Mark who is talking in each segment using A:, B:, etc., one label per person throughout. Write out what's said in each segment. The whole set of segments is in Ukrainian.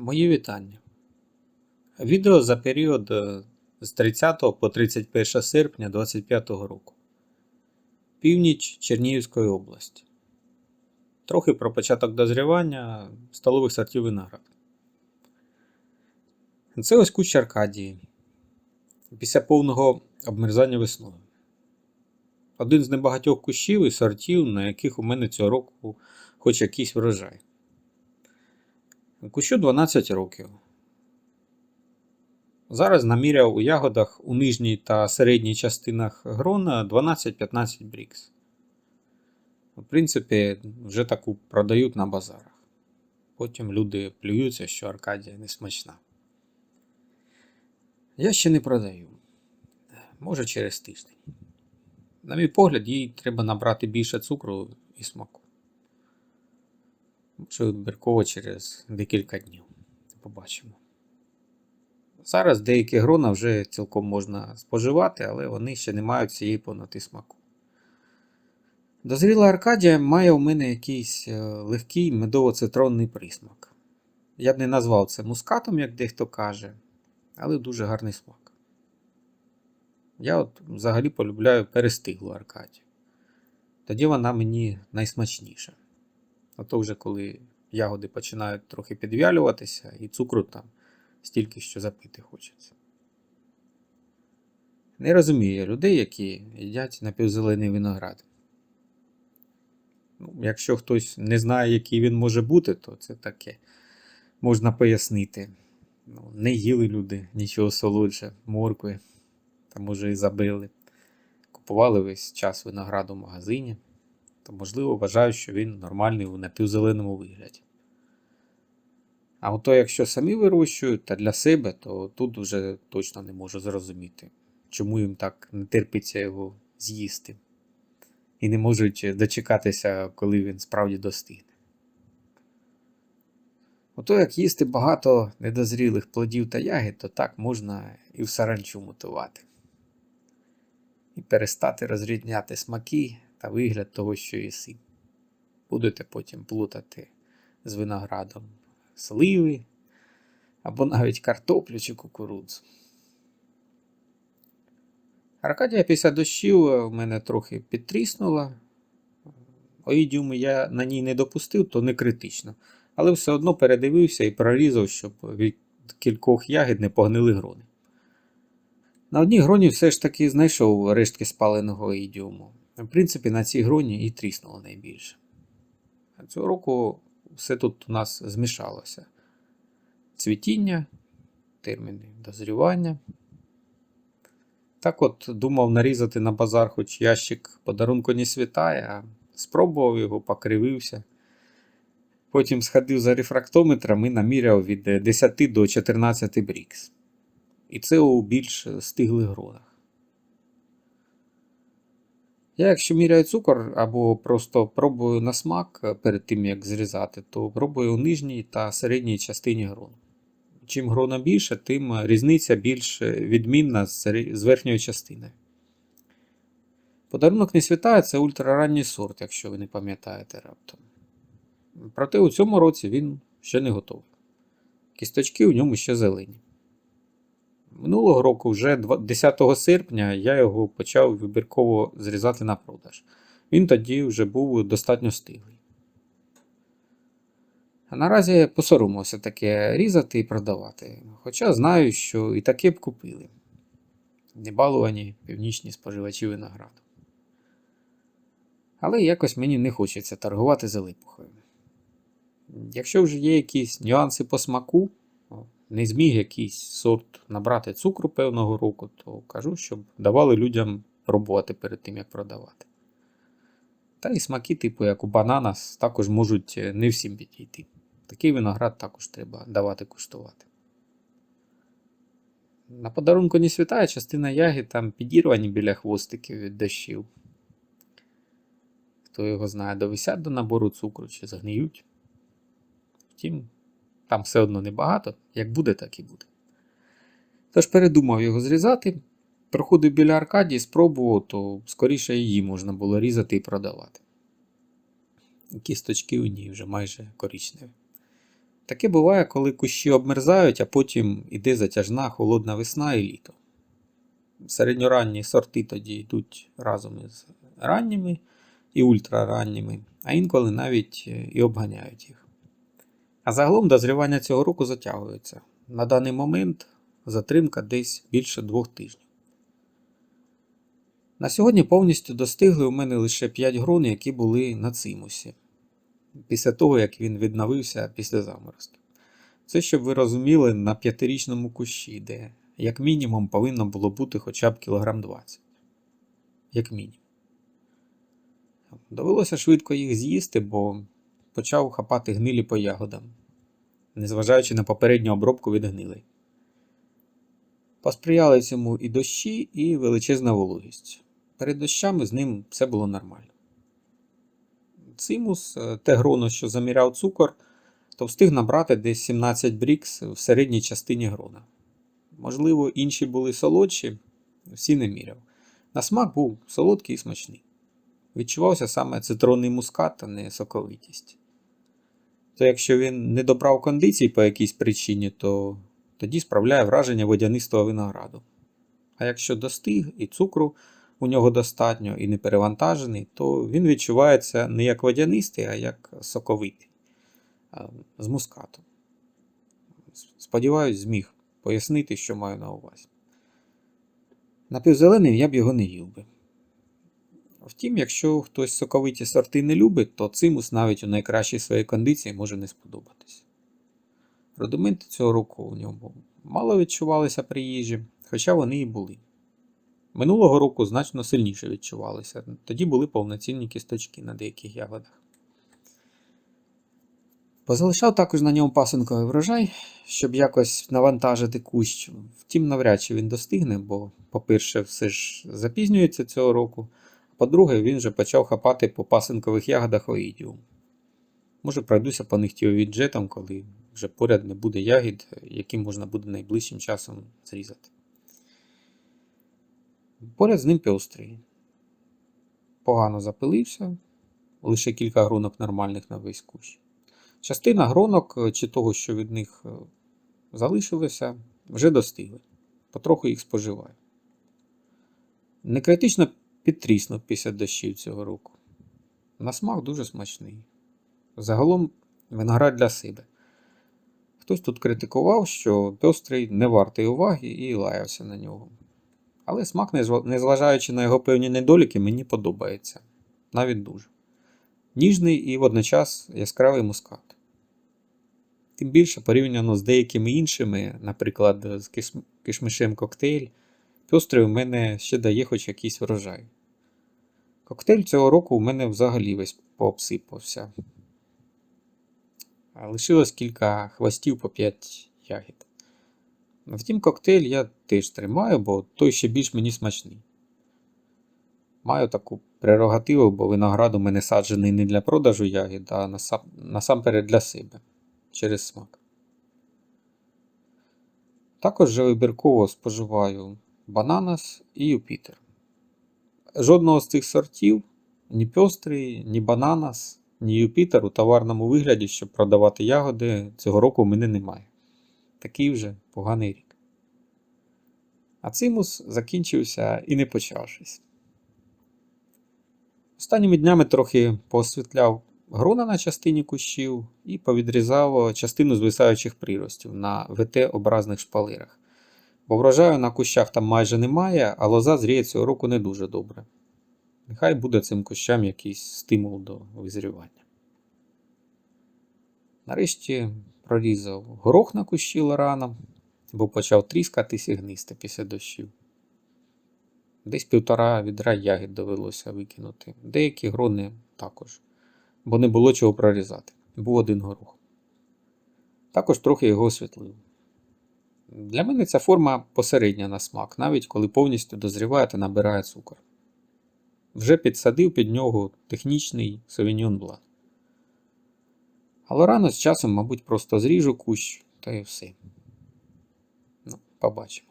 A: Мої вітання. Відео за період е, з 30 по 31 серпня 2025 року. Північ Чернігівської області. Трохи про початок дозрівання столових сортів винограду. Це ось кущ Аркадії. Після повного обмерзання весною. Один з небагатьох кущів і сортів, на яких у мене цього року хоч якийсь врожай. Кущу 12 років. Зараз наміряв у ягодах у нижній та середній частинах грона 12-15 брікс. В принципі, вже таку продають на базарах. Потім люди плюються, що Аркадія не смачна. Я ще не продаю. Може через тиждень. На мій погляд, їй треба набрати більше цукру і смаку. Може, вибірково через декілька днів. Побачимо. Зараз деякі грона вже цілком можна споживати, але вони ще не мають цієї повноти смаку. Дозріла Аркадія має у мене якийсь е, легкий медово-цитронний присмак. Я б не назвав це мускатом, як дехто каже, але дуже гарний смак. Я от взагалі полюбляю перестиглу Аркадію. Тоді вона мені найсмачніша. А то вже коли ягоди починають трохи підвялюватися, і цукру там стільки, що запити хочеться. Не розумію людей, які їдять напівзелений виноград. Ну, якщо хтось не знає, який він може бути, то це таке можна пояснити. Ну, Не їли люди нічого солодше, моркви, та може і забили. Купували весь час винограду в магазині то можливо вважають, що він нормальний у напівзеленому вигляді. А ото якщо самі вирощують та для себе, то тут вже точно не можу зрозуміти, чому їм так не терпиться його з'їсти. І не можуть дочекатися, коли він справді достигне. Ото як їсти багато недозрілих плодів та ягід, то так можна і в саранчу мутувати. І перестати розрізняти смаки та вигляд того, що їси. Будете потім плутати з виноградом сливи або навіть картоплю чи кукурудзу. Аркадія після дощів в мене трохи підтріснула. Оїдіуми я на ній не допустив, то не критично. Але все одно передивився і прорізав, щоб від кількох ягід не погнили грони. На одній гроні все ж таки знайшов рештки спаленого оїдіуму. В принципі, на цій гроні і тріснуло найбільше. Цього року все тут у нас змішалося. Цвітіння, терміни дозрівання. Так от думав нарізати на базар, хоч ящик подарунку не світає, а спробував його, покривився. Потім сходив за рефрактометром і наміряв від 10 до 14 брікс. І це у більш стиглих гронах. Я, якщо міряю цукор або просто пробую на смак е, перед тим, як зрізати, то пробую у нижній та середній частині грону. Чим грона більше, тим різниця більш відмінна з верхньої частини. Подарунок не світає це ультраранній сорт, якщо ви не пам'ятаєте раптом. Проте у цьому році він ще не готовий. Кісточки у ньому ще зелені. Минулого року, вже 10 серпня, я його почав вибірково зрізати на продаж. Він тоді вже був достатньо стиглий. Наразі посоромився таке різати і продавати. Хоча знаю, що і таке б купили. Небалувані північні споживачі винограду. Але якось мені не хочеться торгувати залипухою. Якщо вже є якісь нюанси по смаку, не зміг якийсь сорт набрати цукру певного року, то кажу, щоб давали людям пробувати перед тим, як продавати. Та і смаки, типу, як у банана, також можуть е, не всім підійти. Такий виноград також треба давати куштувати. На подарунку не світає частина ягід там підірвані біля хвостиків від дощів. Хто його знає, довисять до набору цукру чи згниють. Втім, там все одно небагато, як буде, так і буде. Тож передумав його зрізати. Проходив біля Аркадії, спробував, то скоріше її можна було різати і продавати. Кісточки у ній вже майже коричневі. Таке буває, коли кущі обмерзають, а потім іде затяжна холодна весна і літо. Середньоранні сорти тоді йдуть разом із ранніми і ультраранніми, а інколи навіть е, і обганяють їх. А загалом дозрівання цього року затягується. На даний момент затримка десь більше двох тижнів. На сьогодні повністю достигли у мене лише 5 грон, які були на цимусі, після того, як він відновився після заморозків. Це, щоб ви розуміли, на п'ятирічному кущі, де, як мінімум, повинно було бути хоча б кілограм 20. Як мінімум. Довелося швидко їх з'їсти, бо почав хапати гнилі по ягодам, незважаючи на попередню обробку від гнилей. Посприяли цьому і дощі, і величезна вологість. Перед дощами з ним все було нормально. Цимус, е, те гроно, що заміряв цукор, то встиг набрати десь 17 брікс в середній частині грона. Можливо, інші були солодші, всі не міряв. На смак був солодкий і смачний. Відчувався саме цитронний мускат, а не соковитість. То якщо він не добрав кондицій по якійсь причині, то тоді справляє враження водянистого винограду. А якщо достиг і цукру у нього достатньо і не перевантажений, то він відчувається не як водянистий, а як соковитий з мускатом. Сподіваюсь, зміг пояснити, що маю на увазі. Напівзелений я б його не їв би. Втім, якщо хтось соковиті сорти не любить, то цимус навіть у найкращій своїй кондиції може не сподобатись. Рудименти цього року у ньому мало відчувалися при їжі, хоча вони і були. Минулого року значно сильніше відчувалися, тоді були повноцінні кісточки на деяких ягодах. Позалишав також на ньому пасинковий врожай, щоб якось навантажити кущ. Втім, навряд чи він достигне, бо, по-перше, все ж запізнюється цього року. По-друге, він вже почав хапати по пасинкових ягодах оїдіум. Може, пройдуся по них тіовіджетом, коли вже поряд не буде ягід, які можна буде найближчим часом зрізати. Поряд з ним пьострий. Погано запилився, лише кілька гронок нормальних на весь кущ. Частина гронок чи того, що від них залишилося, вже достигли. Потроху їх споживаю. Не підтріснув після дощів цього року. На смак дуже смачний. Загалом виноград для себе. Хтось тут критикував, що пьострий не вартий уваги і лаявся на нього. Але смак, незважаючи на його певні недоліки, мені подобається. Навіть дуже. Ніжний і водночас яскравий мускат. Тим більше порівняно з деякими іншими, наприклад, з кишмишем коктейль, пьострий у мене ще дає хоч якийсь врожай. Коктейль цього року у мене взагалі весь пообсипався. Лишилось кілька хвостів по 5 ягід. Втім, коктейль я теж тримаю, бо той ще більш мені смачний. Маю таку прерогативу, бо виноград у мене саджений не для продажу ягід, а насам... насамперед для себе через смак. Також вже вибірково споживаю бананас і Юпітер. Жодного з цих сортів, ні пьострий, ні бананас, ні Юпітер у товарному вигляді, щоб продавати ягоди, цього року у мене немає. Такий вже поганий рік. А цимус закінчився і не почавшись. Останніми днями трохи поосвітляв грона на частині кущів і повідрізав частину звисаючих приростів на ВТ-образних шпалирах. Бо врожаю на кущах там майже немає, а лоза зріє цього року не дуже добре. Нехай буде цим кущам якийсь стимул до визрівання. Нарешті прорізав горох на кущі лорана, бо почав тріскатись і гнисти після дощів. Десь півтора відра ягід довелося викинути. Деякі грони також, бо не було чого прорізати. Був один горох. Також трохи його освітлив. Для мене ця форма посередня на смак, навіть коли повністю дозріває та набирає цукор. Вже підсадив під нього технічний Sauvignon Blanc. Але рано з часом, мабуть, просто зріжу кущ та і все. Ну, побачимо.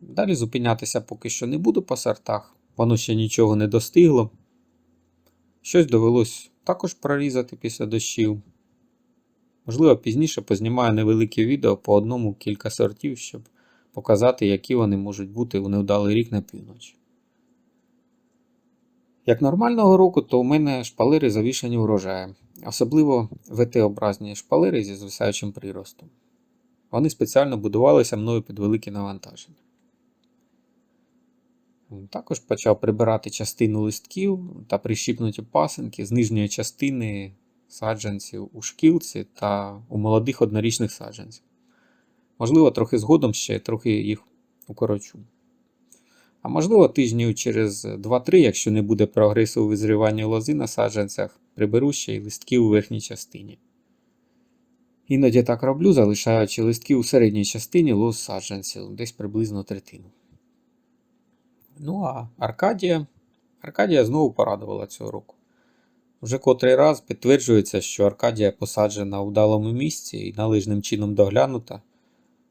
A: Далі зупинятися поки що не буду по сортах, воно ще нічого не достигло. Щось довелось також прорізати після дощів. Можливо, пізніше познімаю невелике відео по одному кілька сортів, щоб показати, які вони можуть бути у невдалий рік на півночі. Як нормального року, то у мене шпалери завішані врожаєм, особливо ВТ-образні шпалери зі звисаючим приростом. Вони спеціально будувалися мною під великі навантаження. Також почав прибирати частину листків та прищіпнуті пасинки з нижньої частини саджанців у шкілці та у молодих однорічних саджанців. Можливо, трохи згодом ще трохи їх укорочу. А можливо, тижнів через 2-3, якщо не буде прогресу у визріванні лози на саджанцях, приберу ще й листки у верхній частині. Іноді так роблю, залишаючи листки у середній частині лоз саджанців, десь приблизно третину. Ну а Аркадія. Аркадія знову порадувала цього року. Вже котрий раз підтверджується, що Аркадія посаджена у вдалому місці і належним чином доглянута,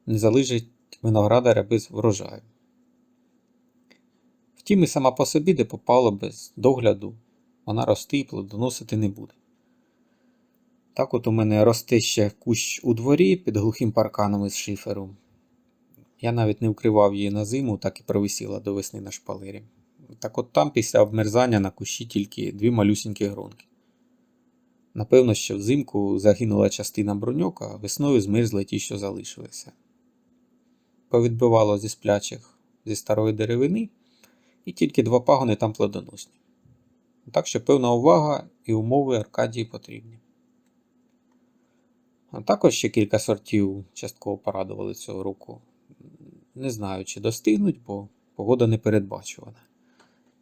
A: не залежить виноградаря без врожаю. Втім, і сама по собі, де попало без догляду, вона рости і плодоносити не буде. Так от у мене росте ще кущ у дворі під глухим парканом із шиферу. Я навіть не вкривав її на зиму, так і провисіла до весни на шпалері. Так от там після обмерзання на кущі тільки дві малюсінькі гронки. Напевно, що взимку загинула частина броньок, а весною змерзли ті, що залишилися. Повідбивало зі сплячих зі старої деревини, і тільки два пагони там плодоносні. Так що певна увага і умови Аркадії потрібні. А також ще кілька сортів частково порадували цього року. Не знаю, чи достигнуть, бо погода не передбачувана.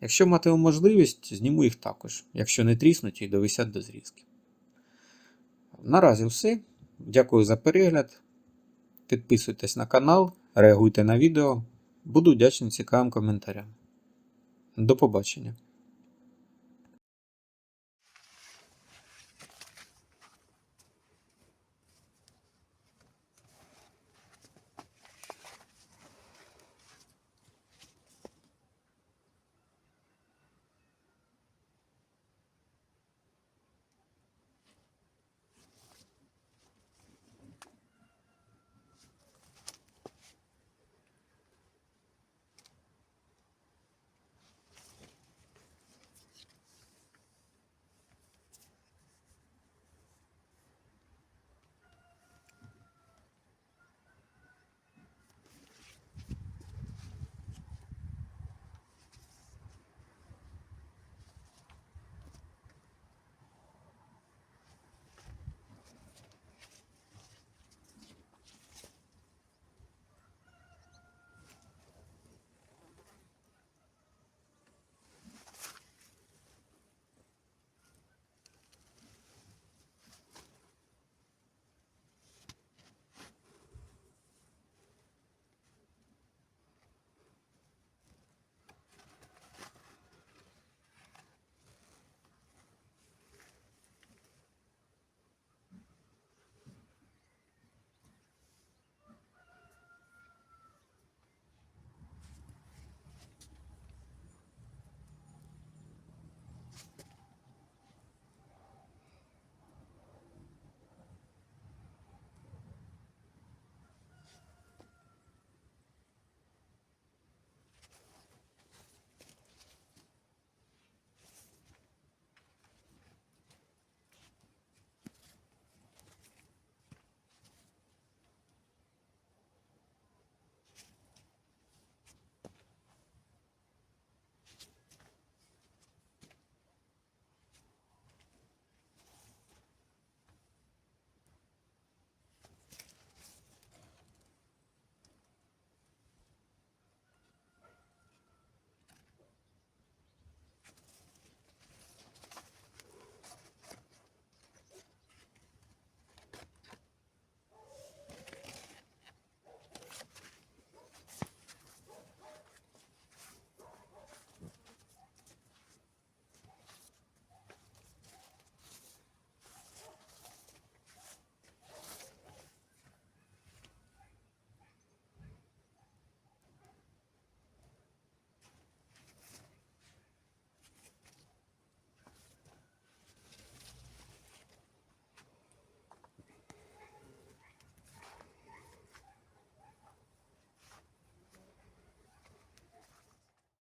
A: Якщо матиму можливість, зніму їх також, якщо не тріснуть і довисять до зрізки. Наразі все. Дякую за перегляд. Підписуйтесь на канал, реагуйте на відео. Буду вдячний цікавим коментарям. До побачення!